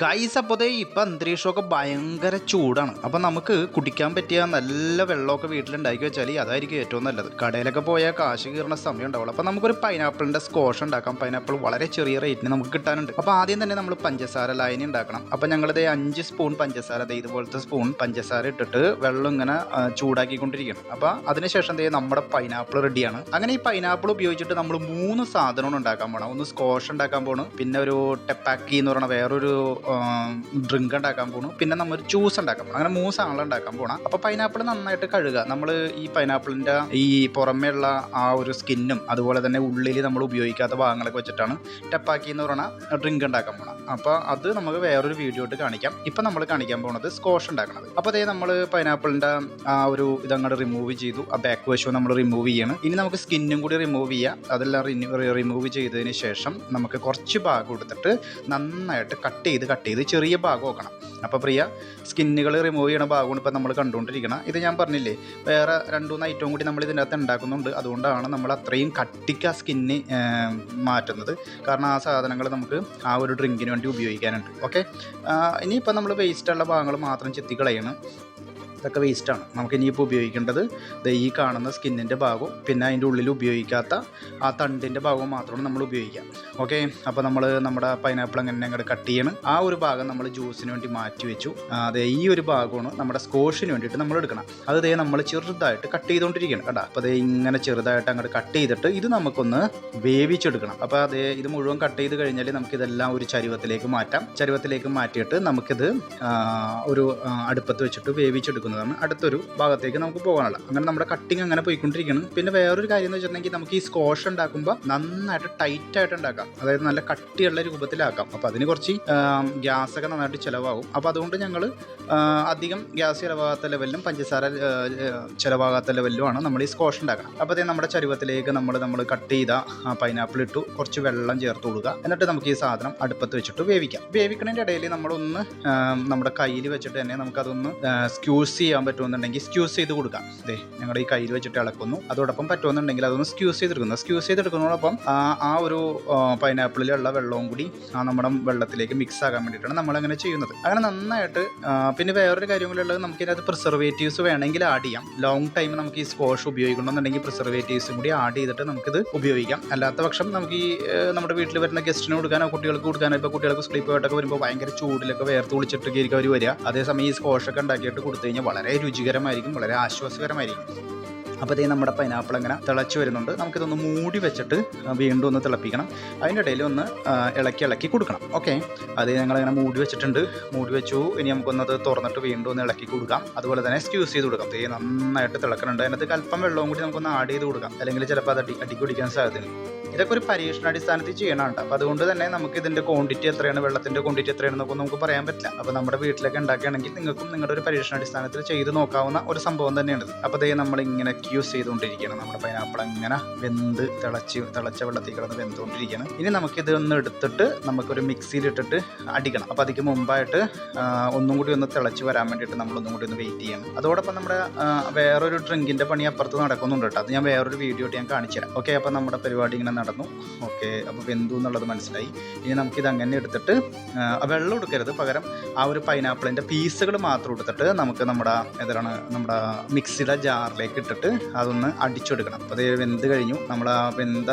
Guys അപ്പോൾ ദേ ഇപ്പം അന്തരീക്ഷമൊക്കെ ഭയങ്കര ചൂടാണ്. അപ്പം നമുക്ക് കുടിക്കാൻ പറ്റിയ നല്ല വെള്ളമൊക്കെ വീട്ടിലുണ്ടാക്കി വെച്ചാൽ അതായിരിക്കും ഏറ്റവും നല്ലത്. കടയിലൊക്കെ പോയാൽ കാശ് കീറുന്ന സമയം ഉണ്ടാവുള്ളൂ. അപ്പം നമുക്കൊരു പൈനാപ്പിളിന്റെ സ്കോഷ് ഉണ്ടാക്കാം. പൈനാപ്പിൾ വളരെ ചെറിയ റേറ്റിന് നമുക്ക് കിട്ടാനുണ്ട്. അപ്പോൾ ആദ്യം തന്നെ നമ്മൾ പഞ്ചസാര ലായനി ഉണ്ടാക്കണം. അപ്പം ഞങ്ങളിത് അഞ്ച് സ്പൂൺ പഞ്ചസാര ദേ ഇതുപോലത്തെ സ്പൂൺ പഞ്ചസാര ഇട്ടിട്ട് വെള്ളം ഇങ്ങനെ ചൂടാക്കിക്കൊണ്ടിരിക്കണം. അപ്പോൾ അതിനുശേഷം ദേ നമ്മുടെ പൈനാപ്പിൾ റെഡിയാണ് അങ്ങനെ ഈ പൈനാപ്പിൾ ഉപയോഗിച്ചിട്ട് നമ്മൾ മൂന്ന് സാധനങ്ങൾ ഉണ്ടാക്കാൻ പോകണം ഒന്ന് സ്കോഷ് ഉണ്ടാക്കാൻ പോകണം പിന്നെ ഒരു ടെപ്പാക്കി എന്ന് പറയുന്ന വേറൊരു ഡ്രിങ്ക് ഉണ്ടാക്കാൻ പോണു. പിന്നെ നമ്മൾ ജ്യൂസ് ഉണ്ടാക്കാൻ പോകണം അങ്ങനെ മൂന്ന് സാധനങ്ങൾ ഉണ്ടാക്കാൻ പോകണം അപ്പോൾ പൈനാപ്പിൾ നന്നായിട്ട് കഴുകുക. നമ്മൾ ഈ പൈനാപ്പിളിന്റെ ഈ പുറമേയുള്ള ആ ഒരു സ്കിന്നും അതുപോലെ തന്നെ ഉള്ളിൽ നമ്മൾ ഉപയോഗിക്കാത്ത ഭാഗങ്ങളൊക്കെ വെച്ചിട്ടാണ് ടപ്പാക്കി എന്ന് പറയുന്ന ഡ്രിങ്ക് ഉണ്ടാക്കാൻ പോകണം അപ്പോൾ അത് നമുക്ക് വേറൊരു വീഡിയോ ഇട്ട് കാണിക്കാം. ഇപ്പം നമ്മൾ കാണിക്കാൻ പോകുന്നത് സ്കോഷ് ഉണ്ടാക്കുന്നത് അപ്പോൾ അതേ നമ്മൾ പൈനാപ്പിളിന്റെ ആ ഒരു ഇതങ്ങോട്ട് റിമൂവ് ചെയ്തു. ആ ബാക്ക് വശവും നമ്മൾ റിമൂവ് ചെയ്യണം. ഇനി നമുക്ക് സ്കിന്നും കൂടി റിമൂവ് ചെയ്യാം. അതെല്ലാം റിമൂവ് ചെയ്തതിന് ശേഷം നമുക്ക് കുറച്ച് ഭാഗം എടുത്തിട്ട് നന്നായിട്ട് കട്ട് ചെയ്ത് കട്ട് ചെയ്ത് ചെറിയ ഭാഗം നോക്കണം അപ്പോൾ പ്രിയ സ്കിന്നുകൾ റിമൂവ് ചെയ്യണ ഭാഗമാണ് ഇപ്പോൾ നമ്മൾ കണ്ടുകൊണ്ടിരിക്കണം. ഇത് ഞാൻ പറഞ്ഞില്ലേ വേറെ രണ്ടു മൂന്ന് ഐറ്റവും കൂടി നമ്മൾ ഇതിന്റെ അകത്ത് ഉണ്ടാക്കുന്നുണ്ട്. അതുകൊണ്ടാണ് നമ്മൾ അത്രയും കട്ടിക്ക് ആ സ്കിന്ന് മാറ്റുന്നത്. കാരണം ആ സാധനങ്ങൾ നമുക്ക് ആ ഒരു ഡ്രിങ്കിന് വേണ്ടി ഉപയോഗിക്കാനുണ്ട്. ഓക്കെ ഇനിയിപ്പോൾ നമ്മൾ വേസ്റ്റുള്ള ഭാഗങ്ങൾ മാത്രം ചെത്തി കളയണം. ഇതൊക്കെ വേസ്റ്റാണ് നമുക്ക് ഇനിയിപ്പോൾ ഉപയോഗിക്കേണ്ടത് ഈ കാണുന്ന സ്കിന്നിന്റെ ഭാഗവും പിന്നെ അതിന്റെ ഉള്ളിൽ ഉപയോഗിക്കാത്ത ആ തണ്ടിന്റെ ഭാഗവും മാത്രമാണ് നമ്മൾ ഉപയോഗിക്കുക. ഓക്കെ അപ്പോൾ നമ്മൾ നമ്മുടെ പൈനാപ്പിൾ എങ്ങനെ അങ്ങോട്ട് കട്ട് ചെയ്യണം. ആ ഒരു ഭാഗം നമ്മൾ ജ്യൂസിന് വേണ്ടി മാറ്റി വെച്ചു. അതെ ഈ ഒരു ഭാഗമാണ് നമ്മുടെ സ്കോഷിന് വേണ്ടിയിട്ട് നമ്മൾ എടുക്കണം. അത് ദേ നമ്മൾ ചെറുതായിട്ട് കട്ട് ചെയ്തുകൊണ്ടിരിക്കണം കേട്ടോ അപ്പോൾ ദേ ഇങ്ങനെ ചെറുതായിട്ട് അങ്ങോട്ട് കട്ട് ചെയ്തിട്ട് ഇത് നമുക്കൊന്ന് വേവിച്ചെടുക്കണം. അപ്പോൾ അതേ ഇത് മുഴുവൻ കട്ട് ചെയ്ത് കഴിഞ്ഞാൽ നമുക്കിതെല്ലാം ഒരു ചരുവത്തിലേക്ക് മാറ്റാം. ചരുവത്തിലേക്ക് മാറ്റിയിട്ട് നമുക്കിത് ഒരു അടുപ്പത്ത് വെച്ചിട്ട് വേവിച്ചെടുക്കുന്നതാണ് അടുത്തൊരു ഭാഗത്തേക്ക് നമുക്ക് പോകാനുള്ള അങ്ങനെ നമ്മുടെ കട്ടിങ് അങ്ങനെ പോയിക്കൊണ്ടിരിക്കണം പിന്നെ വേറൊരു കാര്യം എന്ന് വെച്ചിട്ടുണ്ടെങ്കിൽ നമുക്ക് ഈ സ്കോഷ് ഉണ്ടാക്കുമ്പോൾ നന്നായിട്ട് ടൈറ്റ് ആയിട്ട് ഉണ്ടാക്കാം. അതായത് നല്ല കട്ടിയുള്ള രൂപത്തിലാക്കാം. അപ്പോൾ അതിന് കുറച്ച് ഗ്യാസ് ഒക്കെ നന്നായിട്ട് ചിലവാകും. അപ്പോൾ അതുകൊണ്ട് ഞങ്ങൾ അധികം ഗ്യാസ് ചിലവാകാത്ത ലെവലിലും പഞ്ചസാര ചിലവാകാത്ത ലെവലിലുമാണ് നമ്മൾ ഈ സ്കോഷ് ഉണ്ടാക്കണം അപ്പോൾ അതേ നമ്മുടെ ചരുവത്തിലേക്ക് നമ്മൾ നമ്മൾ കട്ട് ചെയ്ത പൈനാപ്പിൾ ഇട്ടു കുറച്ച് വെള്ളം ചേർത്ത് കൊടുക്കുക. എന്നിട്ട് നമുക്ക് ഈ സാധനം അടുപ്പത്ത് വെച്ചിട്ട് വേവിക്കാം. വേവിക്കുന്നതിന്റെ ഇടയിൽ നമ്മളൊന്ന് നമ്മുടെ കയ്യിൽ വെച്ചിട്ട് തന്നെ നമുക്കതൊന്ന് സ്ക്യൂസ് ചെയ്യാൻ പറ്റുമെന്നുണ്ടെങ്കിൽ സ്ക്യൂസ് ചെയ്ത് കൊടുക്കാം. ദേ ഞങ്ങളുടെ ഈ കയ്യിൽ വെച്ചിട്ട് ഇളക്കുന്നു. അതോടൊപ്പം പറ്റുമെന്നുണ്ടെങ്കിൽ അതൊന്ന് സ്ക്യൂസ് ചെയ്തെടുക്കുന്നു. സ്ക്യൂസ് ചെയ്തെടുക്കുന്നതോടൊപ്പം ആ ഒരു പൈനാപ്പിളിലുള്ള വെള്ളവും കൂടി ആ നമ്മുടെ വെള്ളത്തിലേക്ക് മിക്സ് ആകാൻ വേണ്ടിയിട്ടാണ് നമ്മളങ്ങനെ ചെയ്യുന്നത്. അങ്ങനെ നന്നായിട്ട് പിന്നെ വേറൊരു കാര്യം കൂടി ഉള്ളത് നമുക്ക് ഇതിനകത്ത് പ്രിസർവേറ്റീവ്സ് വേണമെങ്കിൽ ആഡ് ചെയ്യാം. ലോങ് ടൈം നമുക്ക് ഈ സ്കോഷ് ഉപയോഗിക്കണമെന്നുണ്ടെങ്കിൽ പ്രിസർവേറ്റീവ്സും കൂടി ആഡ് ചെയ്തിട്ട് നമുക്കിത് ഉപയോഗിക്കാം. അല്ലാത്ത പക്ഷം നമുക്ക് ഈ നമ്മുടെ വീട്ടിൽ വരുന്ന ഗസ്റ്റിന് കൊടുക്കാനോ കുട്ടികൾക്ക് കൊടുക്കാനോ ഇപ്പോൾ കുട്ടികൾക്ക് സ്ലീപ്പ് ആയിട്ടൊക്കെ വരുമ്പോൾ ഭയങ്കര ചൂടിലൊക്കെ വേർത്ത് വിളിച്ചിട്ടൊക്കെ ആയിരിക്കും അവർ വരിക. അതേസമയം ഈ സ്കോഷൊക്കെ ഉണ്ടാക്കിയിട്ട് കൊടുത്തു കഴിഞ്ഞാൽ വളരെ രുചികരമായിരിക്കും വളരെ ആശ്വാസകരമായിരിക്കും. അപ്പോൾ ഇതേ നമ്മുടെ പൈനാപ്പിൾ അങ്ങനെ തിളച്ച് വരുന്നുണ്ട്. നമുക്കിതൊന്ന് മൂടി വെച്ചിട്ട് വീണ്ടും ഒന്ന് തിളപ്പിക്കണം. അതിന്റെ ഇടയിൽ ഒന്ന് ഇളക്കി ഇളക്കി കൊടുക്കണം. ഓക്കെ? അത് ഞങ്ങളിങ്ങനെ മൂടി വെച്ചിട്ടുണ്ട്. മൂടി വെച്ചു. ഇനി നമുക്കൊന്നത് തുറന്നിട്ട് വീണ്ടും ഒന്ന് ഇളക്കി കൊടുക്കാം. അതുപോലെ തന്നെ സ്ക്യൂസ് ചെയ്ത് കൊടുക്കാം. ദേ നന്നായിട്ട് തിളക്കുന്നുണ്ട് അതിനകത്ത് കൽപ്പം വെള്ളവും കൂടി നമുക്കൊന്ന് ആഡ് ചെയ്ത് കൊടുക്കാം. അല്ലെങ്കിൽ ചിലപ്പോൾ അത് അടി അടി കുടിക്കാൻ സാധ്യതയുണ്ട് ഇതൊക്കെ ഒരു പരീക്ഷണാടിസ്ഥാനത്തിൽ ചെയ്യണമുണ്ട് അപ്പോൾ അതുകൊണ്ട് തന്നെ നമുക്ക് ഇതിന്റെ ക്വാണ്ടിറ്റി എത്രയാണ് വെള്ളത്തിന്റെ ക്വാണ്ടിറ്റി എത്രയാണെന്നൊക്കെ നമുക്ക് പറയാൻ പറ്റില്ല. അപ്പോൾ നമ്മുടെ വീട്ടിലൊക്കെ ഉണ്ടാക്കുകയാണെങ്കിൽ നിങ്ങൾക്കും നിങ്ങളുടെ ഒരു പരീക്ഷണാടിസ്ഥാനത്തിൽ ചെയ്ത് നോക്കാവുന്ന ഒരു സംഭവം തന്നെയാണ് അപ്പോൾ അതേ നമ്മൾ ഇങ്ങനെ യൂസ് ചെയ്തുകൊണ്ടിരിക്കുകയാണ് നമ്മുടെ പൈനാപ്പിൾ അങ്ങനെ വെന്ത് തിളച്ച് തിളച്ച വെള്ളത്തിൽ കിടന്ന് വെന്തുകൊണ്ടിരിക്കുകയാണ് ഇനി നമുക്കിത് ഒന്ന് എടുത്തിട്ട് നമുക്കൊരു മിക്സിയിലിട്ടിട്ട് അടിക്കണം. അപ്പോൾ അതിക്ക് മുമ്പായിട്ട് ഒന്നും കൂടി ഒന്ന് തിളച്ച് വരാൻ വേണ്ടിയിട്ട് നമ്മളൊന്നും കൂടി ഒന്ന് വെയിറ്റ് ചെയ്യണം. അതോടൊപ്പം നമ്മുടെ വേറൊരു ഡ്രിങ്കിന്റെ പണി അപ്പുറത്ത് നടക്കുന്നുണ്ട് കേട്ടോ. അത് ഞാൻ വേറൊരു വീഡിയോ ഞാൻ കാണിച്ചു തരാം. ഓക്കെ അപ്പോൾ നമ്മുടെ പരിപാടി ഇങ്ങനെ നടന്നു. ഓക്കെ അപ്പോൾ വെന്തു എന്നുള്ളത് മനസ്സിലായി. ഇനി നമുക്കിത് അങ്ങനെ എടുത്തിട്ട് വെള്ളം എടുക്കരുത്. പകരം ആ ഒരു പൈനാപ്പിളിന്റെ പീസുകൾ മാത്രം എടുത്തിട്ട് നമുക്ക് നമ്മുടെ ഏതാണ് നമ്മുടെ മിക്സിയുടെ ജാറിലേക്ക് ഇട്ടിട്ട് അതൊന്ന് അടിച്ചെടുക്കണം. അപ്പോൾ അത് വെന്ത് കഴിഞ്ഞു. നമ്മൾ ആ വെന്ത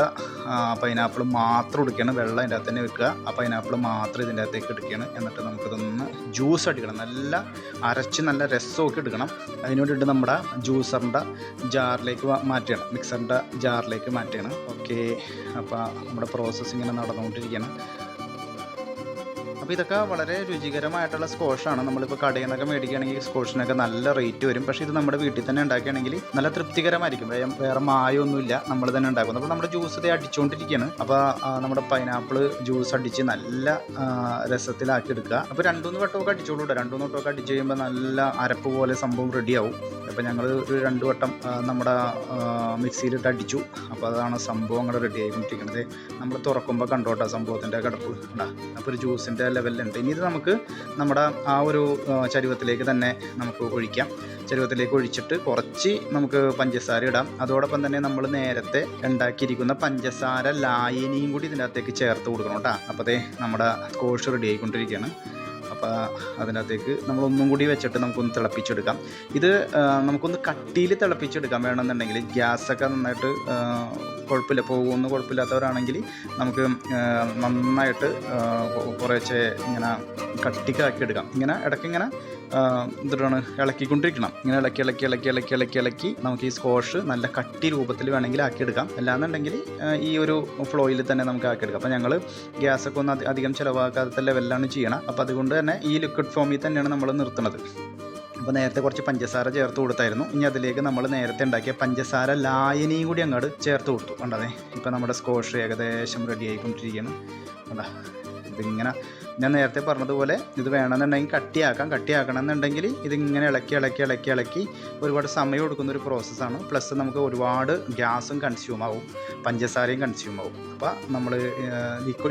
പൈനാപ്പിൾ മാത്രം എടുക്കുകയാണ് വെള്ളം അതിന്റെ അകത്ത് തന്നെ വെക്കുക. ആ പൈനാപ്പിൾ മാത്രം ഇതിന്റെ അകത്തേക്ക് എടുക്കുകയാണ്. എന്നിട്ട് നമുക്കിതൊന്ന് ജ്യൂസ് അടിക്കണം. നല്ല അരച്ച് നല്ല രസമൊക്കെ എടുക്കണം. അതിന് വേണ്ടിയിട്ട് നമ്മുടെ ജ്യൂസറിന്റെ ജാറിലേക്ക് മാറ്റണം മിക്സറിന്റെ ജാറിലേക്ക് മാറ്റണം ഓക്കെ അപ്പോൾ നമ്മുടെ പ്രോസസ്സ് ഇങ്ങനെ നടന്നുകൊണ്ടിരിക്കുകയാണ്. അപ്പോൾ ഇതൊക്കെ വളരെ രുചികരമായിട്ടുള്ള സ്കോഷാണ്. നമ്മളിപ്പോൾ കടയിൽ നിന്നൊക്കെ മേടിക്കുകയാണെങ്കിൽ സ്കോഷിനൊക്കെ നല്ല റേറ്റ് വരും. പക്ഷേ ഇത് നമ്മുടെ വീട്ടിൽ തന്നെ ഉണ്ടാക്കുകയാണെങ്കിൽ നല്ല തൃപ്തികരമായിരിക്കും. വേറെ മായൊന്നുമില്ല. നമ്മൾ തന്നെ ഉണ്ടാക്കുന്നത് അപ്പോൾ നമ്മുടെ ജ്യൂസ് ഇത് അടിച്ചുകൊണ്ടിരിക്കുകയാണ്. അപ്പോൾ നമ്മുടെ പൈനാപ്പിൾ ജ്യൂസ് അടിച്ച് നല്ല രസത്തിലാക്കി എടുക്കുക അപ്പോൾ രണ്ടുമൂന്ന് വട്ടമൊക്കെ അടിച്ചോളൂ കേട്ടോ രണ്ടുമൂന്ന് വട്ടമൊക്കെ അടിച്ച് കഴിയുമ്പോൾ നല്ല അരപ്പ് പോലെ സംഭവം റെഡിയാവും അപ്പോൾ ഞങ്ങൾ ഒരു രണ്ട് വട്ടം നമ്മുടെ മിക്സിയിലിട്ട് അടിച്ചു. അപ്പോൾ അതാണ് സംഭവം അങ്ങോട്ട് റെഡി ആയിക്കൊണ്ടിരിക്കുന്നത് നമ്മൾ തുറക്കുമ്പോൾ കണ്ടോട്ടോ സംഭവത്തിന്റെ കിടപ്പ്. ഉണ്ടാ അപ്പോൾ ഒരു ജ്യൂസിന്റെ ലെവലിലുണ്ട് ഇനി ഇത് നമുക്ക് നമ്മുടെ ആ ഒരു ചരുവത്തിലേക്ക് തന്നെ നമുക്ക് ഒഴിക്കാം. ചരുവത്തിലേക്ക് ഒഴിച്ചിട്ട് കുറച്ച് നമുക്ക് പഞ്ചസാര ഇടാം. അതോടൊപ്പം തന്നെ നമ്മൾ നേരത്തെ ഉണ്ടാക്കിയിരിക്കുന്ന പഞ്ചസാര ലായനിയും കൂടി ഇതിന്റെ അകത്തേക്ക് ചേർത്ത് കൊടുക്കണം കേട്ടോ. അപ്പോൾ നമ്മുടെ കോഴ്സ് റെഡി ആയിക്കൊണ്ടിരിക്കുകയാണ് അതിനകത്തേക്ക് നമ്മളൊന്നും കൂടി വെച്ചിട്ട് നമുക്കൊന്ന് തിളപ്പിച്ചെടുക്കാം. ഇത് നമുക്കൊന്ന് കട്ടിയിൽ തിളപ്പിച്ചെടുക്കാം വേണമെന്നുണ്ടെങ്കിൽ. ഗ്യാസൊക്കെ നന്നായിട്ട് കുഴപ്പമില്ല പോകുമെന്ന് കുഴപ്പമില്ലാത്തവരാണെങ്കിൽ നമുക്ക് നന്നായിട്ട് കുറേശ്ശെ ഇങ്ങനെ കട്ടിക്കാക്കി എടുക്കാം ഇങ്ങനെ ഇടയ്ക്ക് എന്തിട്ടാണ് ഇളക്കിക്കൊണ്ടിരിക്കണം. ഇങ്ങനെ ഇളക്കി ഇളക്കി ഇളക്കി ഇളക്കി ഇളക്കി ഇളക്കി നമുക്ക് ഈ സ്കോഷ് നല്ല കട്ടി രൂപത്തിൽ വേണമെങ്കിൽ ആക്കിയെടുക്കാം. അല്ലാന്നുണ്ടെങ്കിൽ ഈ ഒരു ഫ്ലോയിൽ തന്നെ നമുക്ക് ആക്കിയെടുക്കാം. അപ്പോൾ ഞങ്ങൾ ഗ്യാസൊക്കെ ഒന്ന് അധികം ചിലവാക്കാത്ത ലെവലിലാണ് ചെയ്യണം. അപ്പോൾ അതുകൊണ്ട് തന്നെ ഈ ലിക്വിഡ് ഫോമിൽ തന്നെയാണ് നമ്മൾ നിർത്തുന്നത്. അപ്പോൾ നേരത്തെ കുറച്ച് പഞ്ചസാര ചേർത്ത് കൊടുത്തായിരുന്നു. ഇനി അതിലേക്ക് നമ്മൾ നേരത്തെ ഉണ്ടാക്കിയ പഞ്ചസാര ലായനിയും കൂടി അങ്ങോട്ട് ചേർത്ത് കൊടുത്തു. കണ്ടതേ ഇപ്പോൾ നമ്മുടെ സ്കോഷ് ഏകദേശം റെഡി ആയിക്കൊണ്ടിരിക്കുകയാണ്. കണ്ടാ? ഇതിങ്ങനെ ഞാൻ നേരത്തെ പറഞ്ഞതുപോലെ ഇത് വേണമെന്നുണ്ടെങ്കിൽ കട്ടിയാക്കാം. കട്ടിയാക്കണം എന്നുണ്ടെങ്കിൽ ഇതിങ്ങനെ ഇളക്കി ഇളക്കി ഇളക്കി ഇളക്കി ഒരുപാട് സമയം എടുക്കുന്ന ഒരു പ്രോസസ്സാണ് പ്ലസ് നമുക്ക് ഒരുപാട് ഗ്യാസും കൺസ്യൂം ആവും. പഞ്ചസാരയും കൺസ്യൂം ആവും. അപ്പോൾ നമ്മൾ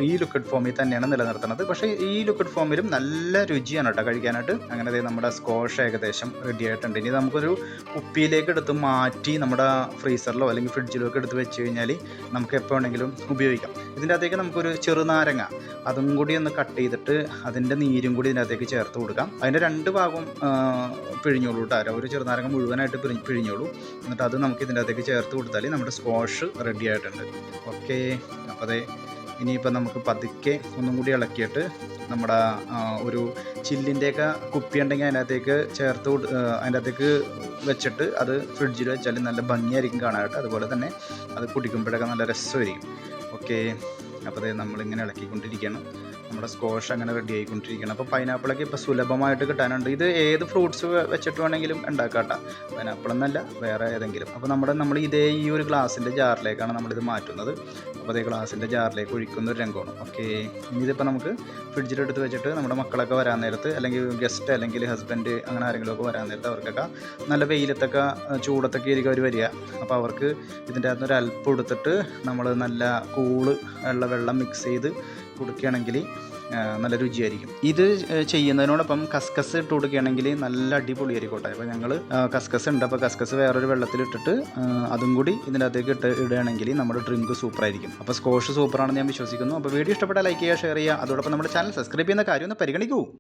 ഈ ലിക്വിഡ് ഫോമിൽ തന്നെയാണ് നിലനിർത്തുന്നത്. പക്ഷേ ഈ ലിക്വിഡ് ഫോമിലും നല്ല രുചിയാണ് കേട്ടോ കഴിക്കാനായിട്ട്. അങ്ങനെ നമ്മുടെ സ്കോഷ് ഏകദേശം റെഡി ആയിട്ടുണ്ട്. ഇനി നമുക്കൊരു കുപ്പിയിലേക്ക് എടുത്ത് മാറ്റി നമ്മുടെ ഫ്രീസറിലോ അല്ലെങ്കിൽ ഫ്രിഡ്ജിലോ ഒക്കെ എടുത്ത് വെച്ച് കഴിഞ്ഞാൽ നമുക്ക് എപ്പോൾ വേണമെങ്കിലും ഉപയോഗിക്കാം. ഇതിന്റെ അകത്തേക്ക് നമുക്കൊരു ചെറുനാരങ്ങ അതും കൂടി ഒന്ന് കട്ട് ചെയ്തിട്ട് അതിന്റെ നീരും കൂടി ഇതിനകത്തേക്ക് ചേർത്ത് കൊടുക്കാം. അതിന്റെ രണ്ട് ഭാഗവും പിഴിഞ്ഞോളൂ കേട്ടോ ഒരു ചെറുനാരങ്ങ മുഴുവനായിട്ട് പിഴി- പിഴിഞ്ഞോളൂ. എന്നിട്ട് അത് നമുക്ക് ഇതിന്റെ അകത്തേക്ക് ചേർത്ത് കൊടുത്താൽ നമ്മുടെ സ്ക്വാഷ് റെഡി ആയിട്ടുണ്ട്. ഓക്കെ. അപ്പോൾ അതെ ഇനിയിപ്പോൾ നമുക്ക് പതുക്കെ ഒന്നും കൂടി ഇളക്കിയിട്ട് നമ്മുടെ ഒരു ചില്ലിന്റെയൊക്കെ കുപ്പി ഉണ്ടെങ്കിൽ അതിനകത്തേക്ക് ചേർത്ത് അകത്തേക്ക് വെച്ചിട്ട് അത് ഫ്രിഡ്ജിൽ വെച്ചാൽ നല്ല ഭംഗിയായിരിക്കും കാണാനായിട്ട്. അതുപോലെ തന്നെ അത് കുടിക്കുമ്പോഴൊക്കെ നല്ല രസമായിരിക്കും. ഓക്കെ. അപ്പോൾ അതെ നമ്മളിങ്ങനെ ഇളക്കിക്കൊണ്ടിരിക്കണം. നമ്മുടെ സ്കോഷ് അങ്ങനെ റെഡി ആയിക്കൊണ്ടിരിക്കണം. അപ്പോൾ പൈനാപ്പിളൊക്കെ ഇപ്പോൾ സുലഭമായിട്ട് കിട്ടാനുണ്ട്. ഇത് ഏത് ഫ്രൂട്ട്സ് വെച്ചിട്ട് വേണമെങ്കിലും ഉണ്ടാക്കാട്ട. പൈനാപ്പിൾ എന്നല്ല വേറെ ഏതെങ്കിലും. അപ്പോൾ നമ്മുടെ നമ്മൾ ഇതേ ഈ ഒരു ഗ്ലാസിന്റെ ജാറിലേക്കാണ് നമ്മളിത് മാറ്റുന്നത്. അപ്പോൾ അതേ ഗ്ലാസിന്റെ ജാറിലേക്ക് ഒഴിക്കുന്ന ഒരു രംഗമാണ്. ഓക്കെ. ഇനി ഇതിപ്പോൾ നമുക്ക് ഫ്രിഡ്ജിലെടുത്ത് വെച്ചിട്ട് നമ്മുടെ മക്കളൊക്കെ വരാൻ നേരത്ത് അല്ലെങ്കിൽ ഗസ്റ്റ് അല്ലെങ്കിൽ ഹസ്ബൻഡ് അങ്ങനെ ആരെങ്കിലുമൊക്കെ വരാൻ നേരത്ത് അവർക്കൊക്കെ നല്ല വെയിലത്തൊക്കെ ചൂടത്തൊക്കെ ആയിരിക്കും അവർ വരിക. അപ്പോൾ അവർക്ക് ഇതിന്റെ അകത്ത് ഒരു അല്പം എടുത്തിട്ട് നമ്മൾ നല്ല കൂൾ ഉള്ള വെള്ളം മിക്സ് ചെയ്ത് കൊടുക്കുകയാണെങ്കിൽ നല്ല രുചിയായിരിക്കും. ഇത് ചെയ്യുന്നതിനോടൊപ്പം കസ്കസ് ഇട്ട് കൊടുക്കുകയാണെങ്കിൽ നല്ല അടിപൊളിയായിരിക്കോട്ടെ അപ്പോൾ ഞങ്ങൾ കസ്കസ് ഉണ്ട്. അപ്പോൾ കസ്കസ് വേറൊരു വെള്ളത്തിലിട്ടിട്ട് അതും കൂടി ഇതിന്റെ അകത്തേക്ക് ഇട്ട് ഇടുകയാണെങ്കിൽ നമ്മുടെ ഡ്രിങ്ക് സൂപ്പറായിരിക്കും അപ്പോൾ സ്കോഷ് സൂപ്പറാണെന്ന് ഞാൻ വിശ്വസിക്കുന്നു. അപ്പോൾ വീഡിയോ ഇഷ്ടപ്പെട്ടാൽ ലൈക്ക് ചെയ്യുക ഷെയർ ചെയ്യുക. അതോടൊപ്പം നമ്മുടെ ചാനൽ സബ്സ്ക്രൈബ് ചെയ്യുന്ന കാര്യം ഒന്ന് പരിഗണിക്കൂ.